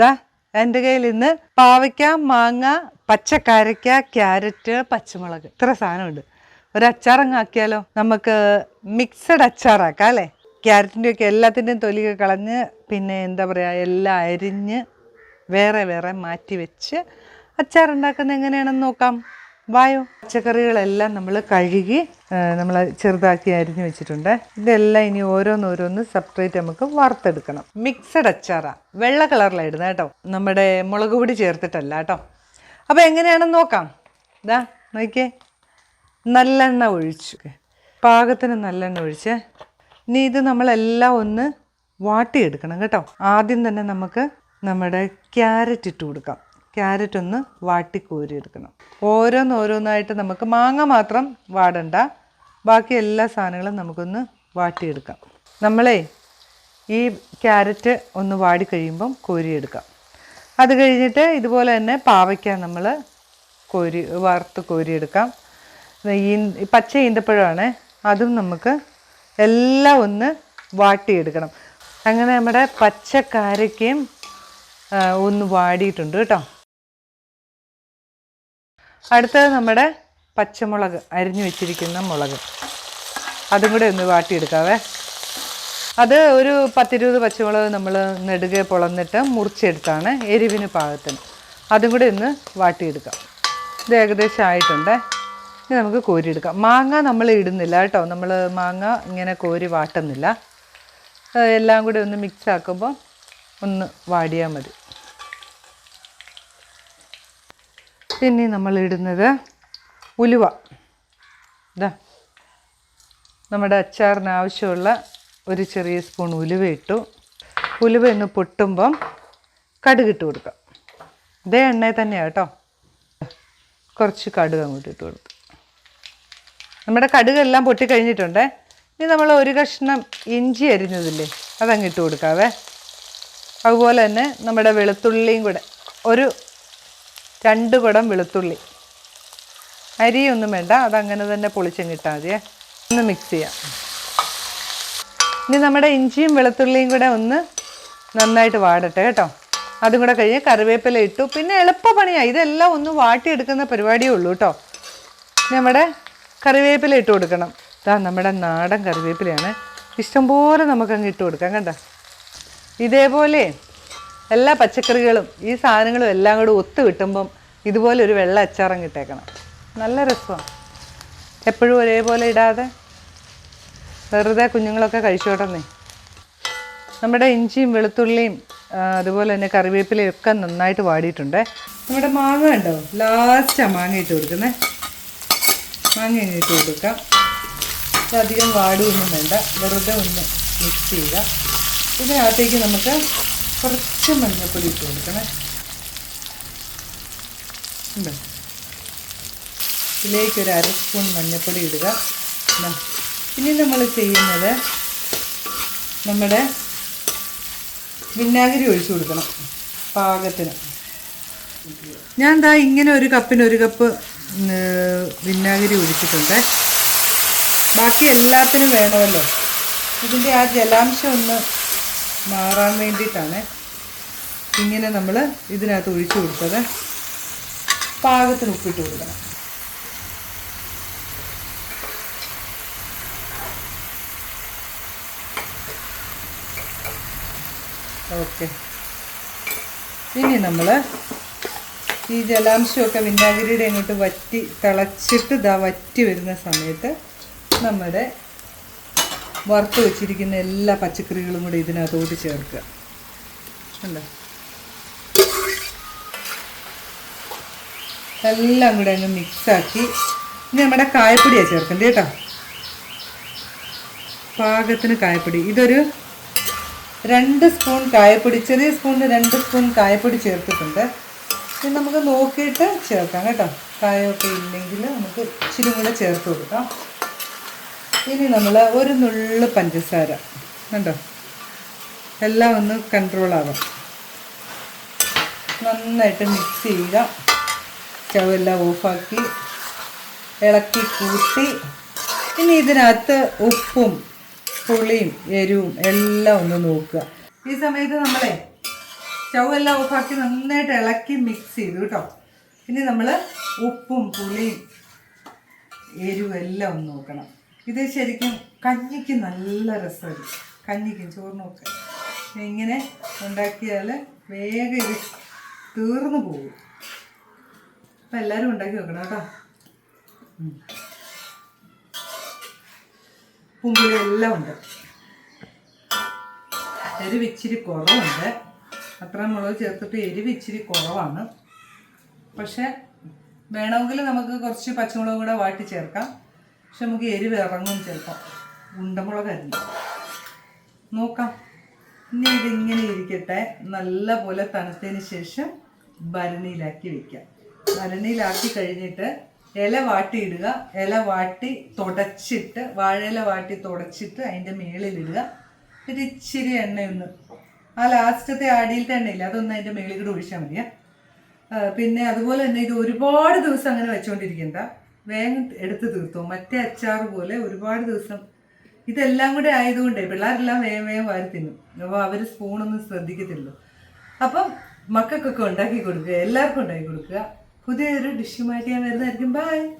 ദാ എന്റെ കയ്യിൽ ഇന്ന് പാവയ്ക്ക മാങ്ങ പച്ചക്കാരയ്ക്ക ക്യാരറ്റ് പച്ചമുളക് ഇത്ര സാധനമുണ്ട്. ഒരു അച്ചാറങ്ങ് ആക്കിയാലോ? നമുക്ക് മിക്സഡ് അച്ചാറാക്കാം അല്ലേ? ക്യാരറ്റിന്റെ ഒക്കെ എല്ലാത്തിന്റെയും തൊലിയൊക്കെ കളഞ്ഞ് പിന്നെ എന്താ പറയുക എല്ലാം അരിഞ്ഞ് വേറെ വേറെ മാറ്റി വെച്ച് അച്ചാർ ഉണ്ടാക്കുന്നത് എങ്ങനെയാണെന്ന് നോക്കാം. വായോ. പച്ചക്കറികളെല്ലാം നമ്മൾ കഴുകി നമ്മൾ ചെറുതാക്കി അരിഞ്ഞു വെച്ചിട്ടുണ്ട്. ഇതെല്ലാം ഇനി ഓരോന്നോരോന്ന് സെപ്പറേറ്റ് നമുക്ക് വറുത്തെടുക്കണം. മിക്സഡ് അച്ചാറാണ് വെള്ള കളറിലായിരുന്നു കേട്ടോ. നമ്മുടെ മുളക് പൊടി ചേർത്തിട്ടല്ല കേട്ടോ. അപ്പോൾ എങ്ങനെയാണെന്ന് നോക്കാം. ഇതാ നോക്കിയേ. നല്ലെണ്ണ ഒഴിച്ചു. പാകത്തിന് നല്ലെണ്ണ ഒഴിച്ച്. ഇനി ഇത് നമ്മളെല്ലാം ഒന്ന് വാട്ടിയെടുക്കണം കേട്ടോ. ആദ്യം തന്നെ നമുക്ക് നമ്മുടെ ക്യാരറ്റ് ഇട്ട് കൊടുക്കാം. ക്യാരറ്റ് ഒന്ന് വാട്ടി കോരിയെടുക്കണം ഓരോന്നോരോന്നായിട്ട് നമുക്ക് മാങ്ങ മാത്രം വാടണ്ട. ബാക്കി എല്ലാ സാധനങ്ങളും നമുക്കൊന്ന് വാട്ടിയെടുക്കാം. നമ്മളെ ഈ ക്യാരറ്റ് ഒന്ന് വാടി കഴിയുമ്പം കോരിയെടുക്കാം. അത് കഴിഞ്ഞിട്ട് ഇതുപോലെ തന്നെ പാവയ്ക്ക നമ്മൾ കോരി വറുത്ത് കോരിയെടുക്കാം. ഈ പച്ച ഈന്തപ്പഴമാണ് അതും നമുക്ക് എല്ലാം ഒന്ന് വാട്ടിയെടുക്കണം. അങ്ങനെ നമ്മുടെ പച്ചക്കാരയ്ക്കയും ഒന്ന് വാടിയിട്ടുണ്ട് കേട്ടോ. അടുത്തത് നമ്മുടെ പച്ചമുളക് അരിഞ്ഞു വെച്ചിരിക്കുന്ന മുളക്. അതും കൂടെ ഒന്ന് വാട്ടിയെടുക്കാവേ. അത് ഒരു പത്തിരുപത് പച്ചമുളക് നമ്മൾ നെടുകെ പൊളന്നിട്ട് മുറിച്ചെടുത്താണ് എരിവിന് പാകത്തിന്. അതും കൂടെ ഒന്ന് വാട്ടിയെടുക്കാം. ഇത് ഏകദേശം ആയിട്ടുണ്ട്. ഇനി നമുക്ക് കോരിയെടുക്കാം. മാങ്ങ നമ്മൾ ഇടുന്നില്ല കേട്ടോ. നമ്മൾ മാങ്ങ ഇങ്ങനെ കോരി വാട്ടുന്നില്ല. എല്ലാം കൂടി ഒന്ന് മിക്സ് ആക്കുമ്പോൾ ഒന്ന് വാടിയാൽ മതി. പിന്നെ നമ്മൾ ഇടുന്നത് ഉലുവ. ഇതാ നമ്മുടെ അച്ചാറിന് ആവശ്യമുള്ള ഒരു ചെറിയ സ്പൂൺ ഉലുവ ഇട്ടു. ഉലുവ ഒന്ന് പൊട്ടുമ്പം കടുകിട്ട് കൊടുക്കാം. ഇതേ എണ്ണയിൽ തന്നെയാണ് കേട്ടോ. കുറച്ച് കടുക് അങ്ങോട്ട് ഇട്ട് കൊടുത്തു. നമ്മുടെ കടുകെല്ലാം പൊട്ടിക്കഴിഞ്ഞിട്ടുണ്ടേ. ഇനി നമ്മൾ ഒരു കഷ്ണം ഇഞ്ചി അരിഞ്ഞതില്ലേ അതങ്ങിട്ട് കൊടുക്കാവേ. അതുപോലെ തന്നെ നമ്മുടെ വെളുത്തുള്ളിയും കൂടെ ഒരു രണ്ട് പടം വെളുത്തുള്ളി. അരിയൊന്നും വേണ്ട അതങ്ങനെ തന്നെ പൊളിച്ചങ്ങിട്ടാൽ മതിയേ ഒന്ന് മിക്സ് ചെയ്യാം. ഇനി നമ്മുടെ ഇഞ്ചിയും വെളുത്തുള്ളിയും കൂടെ ഒന്ന് നന്നായിട്ട് വാടട്ടെ കേട്ടോ. അതും കൂടെ കഴിഞ്ഞ് കറിവേപ്പില ഇട്ടു. പിന്നെ എളുപ്പ പണിയാണ് ഇതെല്ലാം ഒന്ന് വാട്ടിയെടുക്കുന്ന പരിപാടിയേ ഉള്ളൂ കേട്ടോ. നമ്മുടെ കറിവേപ്പില ഇട്ട് കൊടുക്കണം. ഇതാ നമ്മുടെ നാടൻ കറിവേപ്പിലയാണ്. ഇഷ്ടംപോലെ നമുക്കങ്ങ് ഇട്ട് കൊടുക്കാം കണ്ട? ഇതേപോലെ എല്ലാ പച്ചക്കറികളും ഈ സാധനങ്ങളും എല്ലാം കൂടെ ഒത്തു കിട്ടുമ്പം ഇതുപോലെ ഒരു വെള്ള അച്ചാറും കിട്ടേക്കണം നല്ല രസമാണ് എപ്പോഴും ഒരേപോലെ ഇടാതെ വെറുതെ കുഞ്ഞുങ്ങളൊക്കെ കഴിച്ചോട്ടെന്നേ. നമ്മുടെ ഇഞ്ചിയും വെളുത്തുള്ളിയും അതുപോലെ തന്നെ കറിവേപ്പിലയും ഒക്കെ നന്നായിട്ട് വാടിയിട്ടുണ്ട്. നമ്മുടെ മാങ്ങ ഉണ്ടോ ലാസ്റ്റാണ് മാങ്ങ ഇട്ട് കൊടുക്കുന്നത് മാങ്ങ ഇട്ട് കൊടുക്കാം. അധികം വാടുകയൊന്നും വേണ്ട. വെറുതെ ഒന്ന് മിക്സ് ചെയ്യുക. ഇതിനകത്തേക്ക് നമുക്ക് കുറച്ച് മഞ്ഞപ്പൊടി ഇട്ട് കൊടുക്കണേ. ഉണ്ട്? ഇതിലേക്ക് ഒരു അര സ്പൂൺ മഞ്ഞൾപ്പൊടി ഇടുക. ഇനി നമ്മൾ ചെയ്യുന്നത് നമ്മുടെ വിനാഗിരി ഒഴിച്ചു കൊടുക്കണം പാകത്തിന്. ഞാൻ ദാ ഇങ്ങനെ ഒരു കപ്പിന് ഒരു കപ്പ് വിനാഗിരി ഒഴിച്ചിട്ടുണ്ട്. ബാക്കി എല്ലാത്തിനും വേണമല്ലോ. ഇതിന്റെ ആ ജലാംശം ഒന്ന് മാറാൻ വേണ്ടിയിട്ടാണ്. ഇങ്ങനെ നമ്മൾ ഇതിനകത്ത് ഒഴിച്ചു കൊടുത്തത് പാകത്തിന് ഉപ്പിട്ട് കൊടുക്കണം. ഓക്കെ. ഇനി നമ്മൾ ഈ ജലാംശമൊക്കെ വിനാഗിരിയുടെ അങ്ങോട്ട് വറ്റി തിളച്ചിട്ട് ഇതാ വറ്റി വരുന്ന സമയത്ത് നമ്മുടെ വറുത്ത് വെച്ചിരിക്കുന്ന എല്ലാ പച്ചക്കറികളും കൂടി ഇതിനകത്തോട്ട് ചേർക്കുക. അല്ല എല്ലാം കൂടെ അങ്ങ് മിക്സാക്കി. ഇനി നമ്മുടെ കായപ്പൊടിയാണ് ചേർക്കേണ്ടത് കേട്ടോ. പാകത്തിന് കായപ്പൊടി. ഇതൊരു രണ്ട് സ്പൂൺ കായപ്പൊടി ചെറിയ സ്പൂണിന് രണ്ട് സ്പൂൺ കായപ്പൊടി ചേർത്തിട്ടുണ്ട്. ഇത് നമുക്ക് നോക്കിയിട്ട് ചേർക്കാം കേട്ടോ. കായമൊക്കെ ഇല്ലെങ്കിൽ നമുക്ക് ഇച്ചിരി കൂടെ ചേർത്ത് കൊടുക്കാം. ഇനി നമ്മൾ ഒരു നുള്ളു പഞ്ചസാര. കണ്ടോ? എല്ലാം ഒന്ന് കൺട്രോൾ നന്നായിട്ട് മിക്സ് ചെയ്യുക. സ്റ്റൗവെല്ലാം ഓഫാക്കി ഇളക്കി കൂട്ടി. ഇനി ഇതിനകത്ത് ഉപ്പും പുളിയും എരിവും എല്ലാം ഒന്ന് നോക്കുക. ഈ സമയത്ത് നമ്മളെ സ്റ്റൗ എല്ലാം ഓഫാക്കി നന്നായിട്ട് ഇളക്കി മിക്സ് ചെയ്തു കേട്ടോ. ഇനി നമ്മൾ ഉപ്പും പുളിയും എരിവും എല്ലാം ഒന്ന് നോക്കണം. ഇത് ശരിക്കും കഞ്ഞിക്ക് നല്ല രസമാണ്. കഞ്ഞിക്കും ചോറിനൊക്കെ ഇങ്ങനെ ഉണ്ടാക്കിയാൽ വേഗം ഇത് തീർന്നു പോകും. അപ്പം എല്ലാവരും ഉണ്ടാക്കി വെക്കണം കേട്ടോ. പുളിയും എല്ലാം ഉണ്ട്. എരിവ് ഇച്ചിരി കുറവുണ്ട്. അത്ര മുളക് ചേർത്തിട്ട് എരിവ് ഇച്ചിരി കുറവാണ്. പക്ഷെ വേണമെങ്കിൽ നമുക്ക് കുറച്ച് പച്ചമുളക് കൂടെ വാട്ടി ചേർക്കാം. പക്ഷെ നമുക്ക് എരിവ് ഇറങ്ങും ചിലപ്പോൾ ഉണ്ടമുളകായിരുന്നു നോക്കാം. ഇനി ഇതിങ്ങനെ ഇരിക്കട്ടെ. നല്ല പോലെ തണുത്തതിന് ശേഷം ഭരണിയിലാക്കി വെക്കാം. ഭരണിയിലാക്കി കഴിഞ്ഞിട്ട് ഇല വാട്ടിയിടുക. ഇല വാട്ടി തുടച്ചിട്ട് വാഴയില വാട്ടി തുടച്ചിട്ട് അതിന്റെ മേളിലിടുക. ഒരു ഇച്ചിരി എണ്ണയൊന്ന്. ആ ലാസ്റ്റത്തെ ആടിയിലത്തെ എണ്ണയില്ല അതൊന്ന് അതിന്റെ മേളിൽ കൂടെ ഒഴിച്ചാൽ മതിയാ. പിന്നെ അതുപോലെ തന്നെ ഇത് ഒരുപാട് ദിവസം അങ്ങനെ വെച്ചുകൊണ്ടിരിക്കണ്ട വേഗം എടുത്ത് തീർത്തോ. മറ്റേ അച്ചാർ പോലെ ഒരുപാട് ദിവസം ഇതെല്ലാം കൂടെ ആയതുകൊണ്ടേ പിള്ളേരെല്ലാം വേഗം വേഗം വാരി തിന്നും. അപ്പോൾ അവർ സ്പൂണൊന്നും ശ്രദ്ധിക്കത്തില്ലല്ലോ. അപ്പം മക്കൾക്കൊക്കെ ഉണ്ടാക്കി കൊടുക്കുക. എല്ലാവർക്കും ഉണ്ടാക്കി കൊടുക്കുക. പുതിയൊരു ഡിഷുമായിട്ട് ഞാൻ വരുന്നതായിരിക്കും. ബൈ